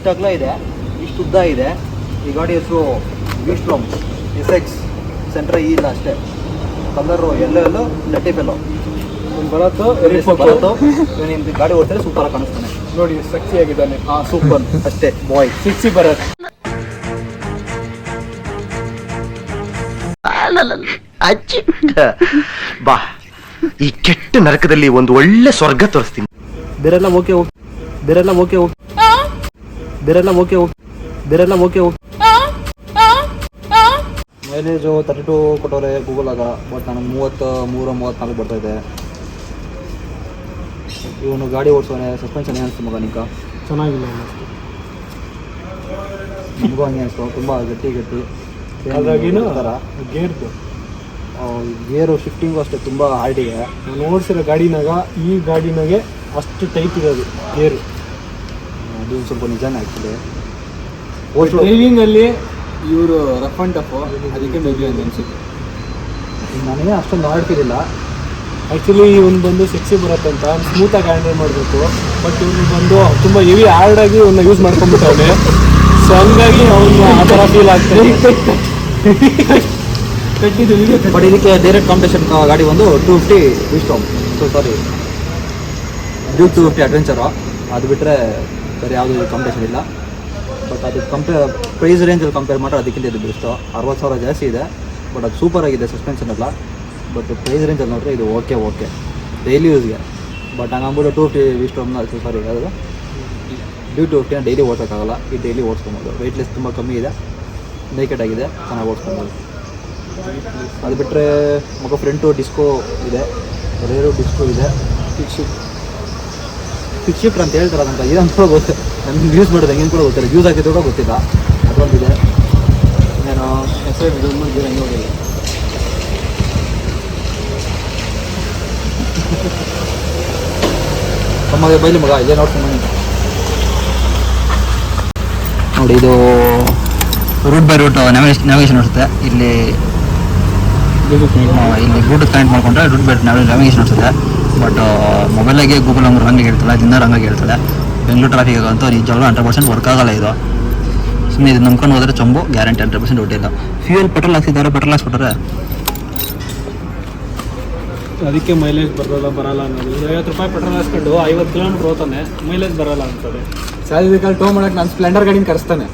ಇಷ್ಟು ಅಗಲ ಇದೆ ಇಷ್ಟು ಉದ್ದ ಇದೆ. ಈ ಗಾಡಿ ಹೆಸರು ವಿಸ್ಟ್ರೋಮ್ ಎಸ್ ಎಕ್ಸ್ ಸೆಂಟ್ರ್ ಈ ಇಲ್ಲ ಅಷ್ಟೇ. ಕಲರು ಎಲ್ಲೋ ಎಲ್ಲೋ ಲಟ್ಟಿಫ್ ಬೆಲ್ಲೋ ಬರತ್ತು ಬರತ್ತು? ನಿಮ್ದು ಗಾಡಿ ಓಡ್ತಾರೆ ಸೂಪರ್ ಆಗಿ ಕಾಣಿಸ್ತಾನೆ. ನೋಡಿ ಸಕ್ಸಿ ಆಗಿದ್ದಾನೆ ಹಾಂ ಸೂಪರ್ ಅಷ್ಟೇ ಬಾಯ್ ಸಿಕ್ಸಿ ಬರತ್ ಬಾ ಈ ಕೆಟ್ಟ ನರಕದಲ್ಲಿ ಒಂದು ಒಳ್ಳೆ ಸ್ವರ್ಗ ತೋರಿಸ್ತೀನಿ. ಬೇರೆಲ್ಲ ಓಕೆ ಓಕೆ. ಬೇರೆಲ್ಲ ಓಕೆ ಓಕೆ. ಬೇರೆಲ್ಲ ಓಕೆ ಓಕೆ. ಬೇರೆಲ್ಲ okay okay. Mileage thirty two ಕೊಟ್ಟವ್ರೆ ಗೂಗಲಾಗ ಬಟ್ ನನಗೆ ಮೂವತ್ತು ಮೂರು ಮೂವತ್ತ್ನಾಲ್ಕು ಬರ್ತಾ ಇದೆ. ಇವನು ಗಾಡಿ ಓಡಿಸೋನೆ ಸಸ್ಪೆನ್ಷನ್ ಏನು ಅನಿಸ್ತು ಮಗನಿಕ ಚೆನ್ನಾಗಿಲ್ಲ ನಮಗೂ ಹಂಗೆ ಅನಿಸ್ತು ತುಂಬ ಗಟ್ಟಿ ಗಟ್ಟಿ. ಹಾಗಾಗಿನೂ ಗೇರ್ದು ಗೇರು ಶಿಫ್ಟಿಂಗು ಅಷ್ಟೇ ತುಂಬ ಹಾರ್ಡ್ ಇದೆ ನಾನು ಓಡಿಸಿರೋ ಗಾಡಿನಾಗ ಈ ಗಾಡಿನಾಗೆ ಅಷ್ಟು ಟೈಟ್ ಇರೋದು ಗೇರು ಅದು ಸ್ವಲ್ಪ ನಿಜಾನೇ ಆ್ಯಕ್ಚುಲಿ ಡ್ರೈವಿಂಗಲ್ಲಿ ಇವರು ರಫ್ ಅಂಡ್ ಟಫ್ ಅದಕ್ಕೆ ಮೇಬಿ ಅಂತ ಅನ್ಸುತ್ತೆ. ನನಗೆ ಅಷ್ಟೊಂದು ಆಡ್ತಿರಲಿಲ್ಲ ಆ್ಯಕ್ಚುಲಿ ಇವನು ಬಂದು ಸೆಕ್ಸಿ ಬರುತ್ತಂತ ಸ್ಮೂತಾಗಿ ಹ್ಯಾಂಡಲ್ ಮಾಡಬೇಕು. ಬಟ್ ಇವನು ಬಂದು ತುಂಬ ಹೆವಿ ಹಾರ್ಡಾಗಿ ಇವನ್ನ ಯೂಸ್ ಮಾಡ್ಕೊಂಡ್ಬಿಟ್ಟವನೆ. ಸೊ ಹಂಗಾಗಿ ಅವನು ಆ ಥರ ಫೀಲ್ ಆಗ್ತದೆ ಬಟ್ ಇದಕ್ಕೆ ಡೈರೆಕ್ಟ್ ಕಾಂಪಿಟೇಷನ್ ಗಾಡಿ ಒಂದು two fifty V-Strom so sorry Duke two fifty adventure ಅದು ಬಿಟ್ಟರೆ ಬೇರೆ ಯಾವುದೂ ಕಾಂಪಿಟೇಷನ್ ಇಲ್ಲ. ಬಟ್ ಅದು ಕಂಪೇರ್ ಪ್ರೈಸ್ ರೇಂಜಲ್ಲಿ ಕಂಪೇರ್ ಮಾಡಿದ್ರೆ ಅದಕ್ಕಿಂತ ಇದು ಬೆಸ್ಟು ಅರವತ್ತು ಸಾವಿರ ಜಾಸ್ತಿ ಇದೆ ಬಟ್ ಅದು ಸೂಪರ್ ಆಗಿದೆ ಸಸ್ಪೆನ್ಷನ್ ಎಲ್ಲ. ಬಟ್ ಪ್ರೈಸ್ ರೇಂಜಲ್ಲಿ ನೋಡಿದ್ರೆ ಇದು ಓಕೆ ಓಕೆ ಡೈಲಿ ಯೂಸ್ಗೆ ಬಟ್ ಅಂದ್ಬಿಟ್ಟು ಟೂ ಫಿಫ್ಟಿ ವಿಸ್ಟೋಮ್ನ ಸಾರಿ ಯಾವುದು? ಡ್ಯೂ ಟು ಫಿಫ್ಟಿನ ಡೈಲಿ ಓಡ್ಸೋಕ್ಕಾಗಲ್ಲ. ಈ ಡೈಲಿ ಓಡಿಸ್ಕೊಬೋದು. ವೆಯ್ಟ್ಲೆಸ್ ತುಂಬ ಕಮ್ಮಿ ಇದೆ. ನೇಕೆಟ್ ಆಗಿದೆ. ಚೆನ್ನಾಗಿ ಓಡಿಸ್ಕೊಬೋದು. ಅದು ಬಿಟ್ಟರೆ ಮಗ ಫ್ರೆಂಟು ಡಿಸ್ಕೋ ಇದೆ. ರೇರು ಡಿಸ್ಕೋ ಇದೆ. ಫಿಕ್ಸ್ ಶಿಫ್ಟ್ ಅಂತ ಹೇಳ್ತಾರೆ ಅದಂತ ಇದಂತ ಕೂಡ ಗೊತ್ತು. ನನಗೆ ಯೂಸ್ ಮಾಡೋದು ಹೆಂಗೆ ಕೂಡ ಗೊತ್ತಿಲ್ಲ. ಯೂಸ್ ಆಗಿದ್ದು ಕೂಡ ಗೊತ್ತಿಲ್ಲ. ಅದೊಂದಿದೆ ನಾನು ಹೆಸರು ಇದು ಹೆಂಗೆ ಹೋಗಿಲ್ಲ ತಮ್ಮಗೆ ಬೈಲಿ ಮಗ ಇದೇ ನೋಡ್ತೀನಿ ನೋಡಿ ಇದು ರೂಟ್ ಬೈ ರೂಟ್ ನ್ಯಾವಿಗೇಷನ್ ಇರುತ್ತೆ ಇಲ್ಲಿ ಇಲ್ಲಿ ಬ್ಲೂಟೂತ್ ಕನೆಕ್ಟ್ ಮಾಡಿಕೊಂಡ್ರೆ ರೂಟ್ ಬೈ ನ್ಯಾವಿಗೇಷನ್ ಇರ್ತದೆ ಬಟ್ ಮೊಬೈಲಾಗೆ ಗೂಗಲ್ ನಂಬರ್ ಹಂಗೆ ಹೇಳ್ತಾಳೆ ದಿನ ಹಂಗಾಗಿ ಹೇಳ್ತಾಳೆ ಬೆಂಗಳೂರು ಟ್ರಾಫಿಕ್ ಅಂತೂ ನಿಜವಾಗ್ಲೂ ಹಂಡ್ರೆಡ್ ಪರ್ಸೆಂಟ್ ವರ್ಕ್ ಆಗಲ್ಲ ಇದು. ಸುಮ್ಮನೆ ಇದು ನಂಬ್ಕೊಂಡು ಹೋದ್ರೆ ಚಂಬು ಗ್ಯಾರಂಟಿ ಹಂಡ್ರೆಡ್ ಪರ್ಸೆಂಟ್ ಹೊಟ್ಟಿಲ್ಲ ಫ್ಯೂಯಲ್ ಪೆಟ್ರೋಲ್ ಹಾಕ್ಸಿದ್ದಾರೆ ಪೆಟ್ರೋಲ್ ಹಾಕ್ಸ್ಬಿಟ್ರೆ ಅದಕ್ಕೆ ಮೈಲೇಜ್ ಬರೋಲ್ಲ ಬರಲ್ಲ ಅನ್ನೋದು. ಐವತ್ತು ರೂಪಾಯಿ ಪೆಟ್ರೋಲ್ ಹಾಕ್ಸ್ಕೊಂಡು ಐವತ್ತು ಕಿಲೋಮೀಟರ್ ಹೋಗ್ತಾನೆ ಮೈಲೇಜ್ ಬರಲ್ಲ ಅಂತದೆ ಸಾಲಿಕಲ್ ಟೋ ಮಾಡಕ್ಕೆ ನಾನು ಸ್ಪ್ಲೆಂಡರ್ ಗಾಡಿನ ಕರೆಸ್ತಾನೆ.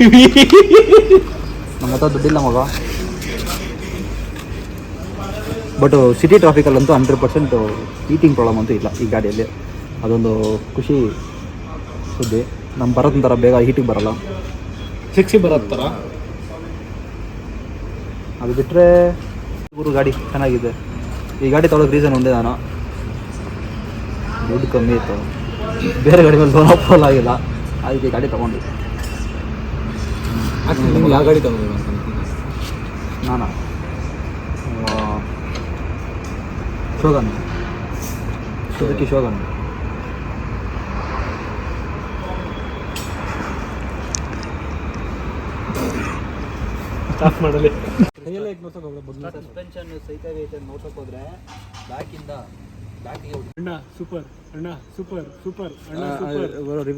ನಮ್ಮ ಹತ್ರ ದುಡ್ಡಿಲ್ಲ ಮಗ. ಬಟ್ ಸಿಟಿ ಟ್ರಾಫಿಕಲ್ಲಂತೂ ಹಂಡ್ರೆಡ್ ಪರ್ಸೆಂಟ್ ಹೀಟಿಂಗ್ ಪ್ರಾಬ್ಲಮ್ ಅಂತೂ ಇಲ್ಲ ಈ ಗಾಡಿಯಲ್ಲಿ. ಅದೊಂದು ಖುಷಿ ಸುದ್ದಿ. ನಮ್ಮ ಬರೋದ್ ಥರ ಬೇಗ ಹೀಟಿಂಗ್ ಬರಲ್ಲ. ಸಿಕ್ಸಿ ಬರತ್ತಾರ ಅದು ಬಿಟ್ಟರೆ ಊರು ಗಾಡಿ ಚೆನ್ನಾಗಿದೆ. ಈ ಗಾಡಿ ತೊಳೋದು ರೀಸನ್ ಒಂದೇ ನಾನು. ದುಡ್ಡು ಕಮ್ಮಿ ಇತ್ತು. ಬೇರೆ ಗಾಡಿ ಮೇಲೆ ಲೋನ್ ಅಪ್ರೋಲ್ ಆಗಿಲ್ಲ. ಅದಕ್ಕೆ ಗಾಡಿ ತೊಗೊಂಡು ನಿಮ್ಗೆ ಯಾವ ಗಾಡಿ ಅಂತ ನಾನು? ಶೋಗನ್ ಸುಜುಕಿ ಶೋಗನ್ ಸ್ಟಾಪ್ ಮಾಡಲಿ. ಸಸ್ಪೆನ್ಷನ್ ಸೈಕಲ್ ನೋಡ್ಸಕ್ ಹೋದ್ರೆ ಬ್ಯಾಕಿಂದ ಬ್ಯಾಕಿಗೆ ಅಣ್ಣ ಸೂಪರ್ ಅಣ್ಣ ಸೂಪರ್ ಸೂಪರ್ ಅಣ್ಣ ಸೂಪರ್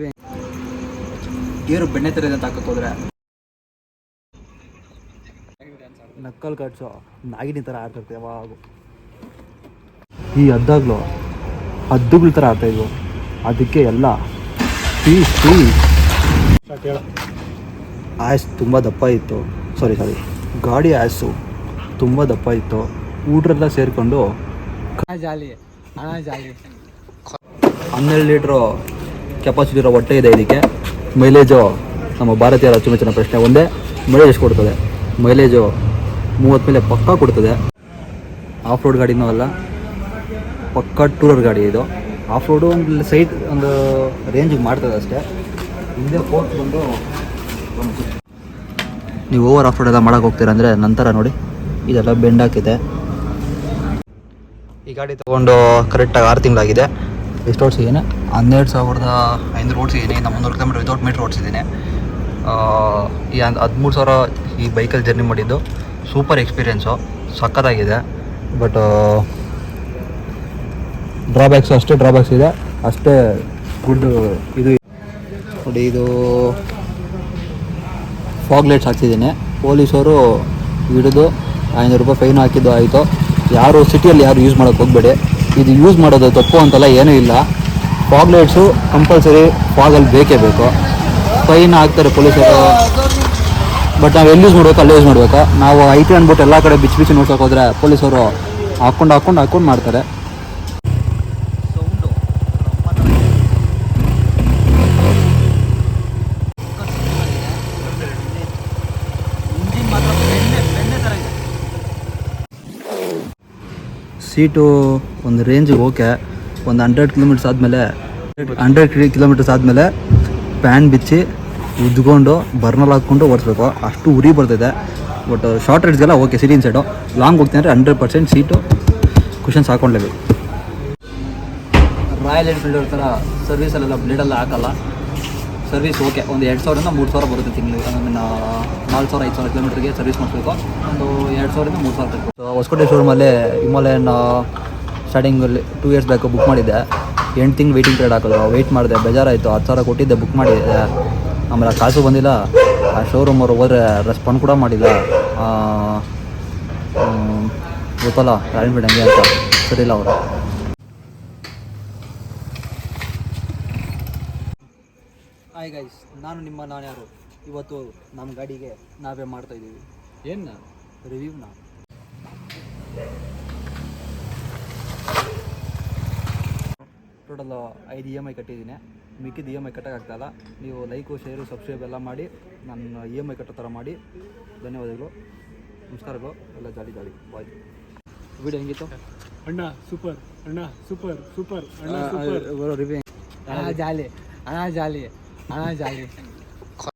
ಗೇರು ಬೆಣ್ಣೆ ಥರ ಇದೆ ಅಂತ ಹೋದ್ರೆ ನಕ್ಕಲ್ ಕಟ್ಸೋ ನಾಗಿನಿ ತರ ಆಡ್ತಿರ್ತೀವಿ ಯಾವಾಗ. ಈ ಹದ್ದಾಗ್ಲು ಹದ್ದುಗಳ ಥರ ಆಡ್ತಾ ಇದ್ವು. ಅದಕ್ಕೆ ಎಲ್ಲ ಪೀಸ್ ಪೀಸ್ ಆಯಸ್ ಹೇಳ. ಆ್ಯಸ್ ತುಂಬ ದಪ್ಪ ಇತ್ತು. ಸಾರಿ ಸಾರಿ ಗಾಡಿ ಆಯಸ್ಸು ತುಂಬ ದಪ್ಪ ಇತ್ತು. ಊಟ್ರೆಲ್ಲ ಸೇರಿಕೊಂಡು ಜಾಲಿ ಹನ್ನೆರಡು ಲೀಟ್ರು ಕೆಪಾಸಿಟಿ ಇರೋ ಹೊಟ್ಟೆ ಇದೆ ಇದಕ್ಕೆ. ಮೈಲೇಜು ನಮ್ಮ ಭಾರತೀಯರ ಅಚ್ಚುಮೆಚ್ಚಿನ ಪ್ರಶ್ನೆ ಒಂದೇ ಮೈಲೇಜ್ ಎಷ್ಟು ಕೊಡ್ತದೆ? ಮೈಲೇಜು ಮೂವತ್ತು ಮೇಲೆ ಪಕ್ಕಾ ಕೊಡ್ತದೆ. ಆಫ್ ರೋಡ್ ಗಾಡಿನೂ ಅಲ್ಲ. ಪಕ್ಕಾ ಟೂರರ್ ಗಾಡಿ ಇದು. ಆಫ್ ರೋಡು ಒಂದು ಸೈಡ್ ಒಂದು ರೇಂಜಿಗೆ ಮಾಡ್ತದೆ ಅಷ್ಟೇ. ಹಿಂದೆ ಫೋರ್ಸ್ ಬಂದು ನೀವು ಓವರ್ ಆಫ್ ರೋಡ್ ಎಲ್ಲ ಮಾಡೋಕೆ ಹೋಗ್ತೀರ ಅಂದರೆ ನಂತರ ನೋಡಿ. ಇದೆಲ್ಲ ಬೆಂಡ್ ಹಾಕಿದೆ. ಈ ಗಾಡಿ ತೊಗೊಂಡು ಕರೆಕ್ಟಾಗಿ ಆರು ತಿಂಗಳಾಗಿದೆ. ಎಷ್ಟು ಓಡಿಸಿದ್ದೀನಿ ಹನ್ನೆರಡು ಸಾವಿರದ ಐನೂರು ಓಡಿಸಿದ್ದೀನಿ ಇನ್ನು ಮುನ್ನೂರು ಕಿಲೋಮೀಟರ್ ವಿತೌಟ್ ಮೀಟ್ರ್ ಓಡಿಸಿದ್ದೀನಿ ಈ ಹದ್- ಹದಿಮೂರು ಸಾವಿರ ಈ ಬೈಕಲ್ಲಿ ಜರ್ನಿ ಮಾಡಿದ್ದು. ಸೂಪರ್ ಎಕ್ಸ್ಪೀರಿಯೆನ್ಸು ಸಖತ್ತಾಗಿದೆ. ಬಟ್ ಡ್ರಾಬ್ಯಾಕ್ಸು ಅಷ್ಟೇ ಡ್ರಾಬ್ಯಾಕ್ಸ್ ಇದೆ. ಅಷ್ಟೇ ಗುಡ್ ಇದು. ನೋಡಿ, ಇದು ಫಾಗ್ ಲೈಟ್ಸ್ ಹಾಕ್ತಿದ್ದೀನಿ ಪೊಲೀಸರು ಹಿಡಿದು ಐನೂರು ರೂಪಾಯಿ ಫೈನ್ ಹಾಕಿದ್ದು ಆಯಿತು. ಯಾರು ಸಿಟಿಯಲ್ಲಿ ಯಾರು ಯೂಸ್ ಮಾಡೋಕ್ಕೆ ಹೋಗಬೇಡಿ. ಇದು ಯೂಸ್ ಮಾಡೋದು ತಪ್ಪು ಅಂತಲ್ಲ ಏನೂ ಇಲ್ಲ. ಫಾಗ್ ಲೈಟ್ಸು ಕಂಪಲ್ಸರಿ ಫಾಗಲ್ಲಿ ಬೇಕೇ ಬೇಕು. ಫೈನ್ ಹಾಕ್ತಾರೆ ಪೊಲೀಸರು ಬಟ್ ನಾವು ಎಲ್ಲಿ ಯೂಸ್ ಮಾಡ್ಬೇಕು, ಅಲ್ಲೇ ಯೂಸ್ ಮಾಡಬೇಕು? ನಾವು ಐಟಿ ಅಂದ್ಬಿಟ್ಟು ಎಲ್ಲ ಕಡೆ ಬಿಚ್ಚಿ ಬಿಚ್ಚಿ ನೋಡ್ಸೋಕೆ ಹೋದರೆ ಪೊಲೀಸರು ಹಾಕ್ಕೊಂಡು ಹಾಕ್ಕೊಂಡು ಹಾಕ್ಕೊಂಡು ಮಾಡ್ತಾರೆ. ಸೀಟು ಒಂದು ರೇಂಜಿಗೆ ಓಕೆ, ಒಂದು ಹಂಡ್ರೆಡ್ ಕಿಲೋಮೀಟರ್ಸ್ ಆದಮೇಲೆ, ಹಂಡ್ರೆಡ್ ಕಿಲೋಮೀಟರ್ಸ್ ಆದಮೇಲೆ ಪ್ಯಾನ್ ಬಿಚ್ಚಿ ಉದ್ಕೊಂಡು ಬರ್ನಲ್ ಹಾಕ್ಕೊಂಡು ಓಡಿಸ್ಬೇಕು. ಅಷ್ಟು ಉರಿ ಬರ್ತಿದೆ. ಬಟ್ ಶಾರ್ಟ್ ರೈಡ್ಸ್ಗೆಲ್ಲ ಓಕೆ ಸಿಟಿನ್ ಸೈಡು ಲಾಂಗ್ ಹೋಗ್ತೀನಿ ಅಂದರೆ ಹಂಡ್ರೆಡ್ ಪರ್ಸೆಂಟ್ ಸೀಟು ಕುಷನ್ಸ್ ಹಾಕ್ಕೊಂಡ್ಲೇಬೇಕು ರಾಯಲ್ ಎನ್ಫೀಲ್ಡ್ ಥರ ಸರ್ವಿಸಲ್ಲೆಲ್ಲ ಬ್ಲೇಡೆಲ್ಲ ಹಾಕಲ್ಲ. ಸರ್ವಿಸ್ ಓಕೆ, ಒಂದು ಎರಡು ಸಾವಿರದಿಂದ ಮೂರು ಸಾವಿರ ಬರುತ್ತೆ ತಿಂಗಳು ಐ ಮೀನ್ ನಾಲ್ಕು ಸಾವಿರ, ಐದು ಸಾವಿರ ಕಿಲೋಮೀಟ್ರಿಗೆ ಸರ್ವಿಸ್ ಮಾಡಿಸ್ಬೇಕು. ಒಂದು ಎರಡು ಸಾವಿರದಿಂದ ಮೂರು ಸಾವಿರ ಬೇಕು ಹೊಸಕೋಟೆ ಶೋರೂಮಲ್ಲಿ ಹಿಮಾಲಯನ್ ಸ್ಟಾರ್ಟಿಂಗಲ್ಲಿ ಟೂ ಇಯರ್ಸ್ ಬ್ಯಾಕು ಬುಕ್ ಮಾಡಿದ್ದೆ. ಎಂಟು ತಿಂಗ್ಳು ವೆಯ್ಟಿಂಗ್ ಪೀರಿಯಡ್ ಹಾಕಿದ್ರು. ವೆಯ್ಟ್ ಮಾಡಿದೆ, ಬೇಜಾರಾಯಿತು. ಹತ್ತು ಸಾವಿರ ಕೊಟ್ಟಿದ್ದೆ ಬುಕ್ ಮಾಡಿದ್ದೆ. ಆಮೇಲೆ ಆ ಕಾಸು ಬಂದಿಲ್ಲ. ಆ ಶೋರೂಮ್ ಅವರು ಹೋದ್ರೆ ರೆಸ್ಪಾಂಡ್ ಕೂಡ ಮಾಡಿಲ್ಲ. ಗೊತ್ತಲ್ಲ ರಾಯಲ್ ಹಂಗೆ ಅಂತ. ಸರಿಯಿಲ್ಲ ಅವರು. ಹಾಯ್ ಗೈಸ್ ನಾನು ನಿಮ್ಮ ನಾನು ಯಾರು ಇವತ್ತು ನಮ್ಮ ಗಾಡಿಗೆ ನಾವೇ ಮಾಡ್ತಾ ಇದ್ದೀವಿ. ಏನು ರಿವ್ಯೂನ ಟೋಟಲ್ ಐದು ಇ ಎಂ ಐ ಕಟ್ಟಿದ್ದೀನಿ. ಮಿಕ್ಕಿದ ಇ ಎಂ ಐ ಕಟ್ಟೋಕ್ಕಾಗ್ತಾಯಿಲ್ಲ ನೀವು ಲೈಕು ಶೇರು ಸಬ್ಸ್ಕ್ರೈಬ್ ಎಲ್ಲ ಮಾಡಿ ನನ್ನ ಇ ಎಂ ಐ ಕಟ್ಟೋ ಥರ ಮಾಡಿ. ಧನ್ಯವಾದಗಳು. ನಮಸ್ಕಾರಗಳು ಎಲ್ಲ ಜಾಲಿ ಜಾಲಿ. ಬಾಯ್ ವಿಡಿಯೋ ಹೆಂಗಿತ್ತು? ಅಣ್ಣ ಸೂಪರ್ ಅಣ್ಣ ಸೂಪರ್ ಸೂಪರ್ ಅಣ್ಣ ಸೂಪರ್ ರಿವ್ಯೂ ಅಣ್ಣ ಜಾಲಿ. ಅಣ್ಣ ಜಾಲಿ. ಅಣ್ಣ ಜಾಲಿ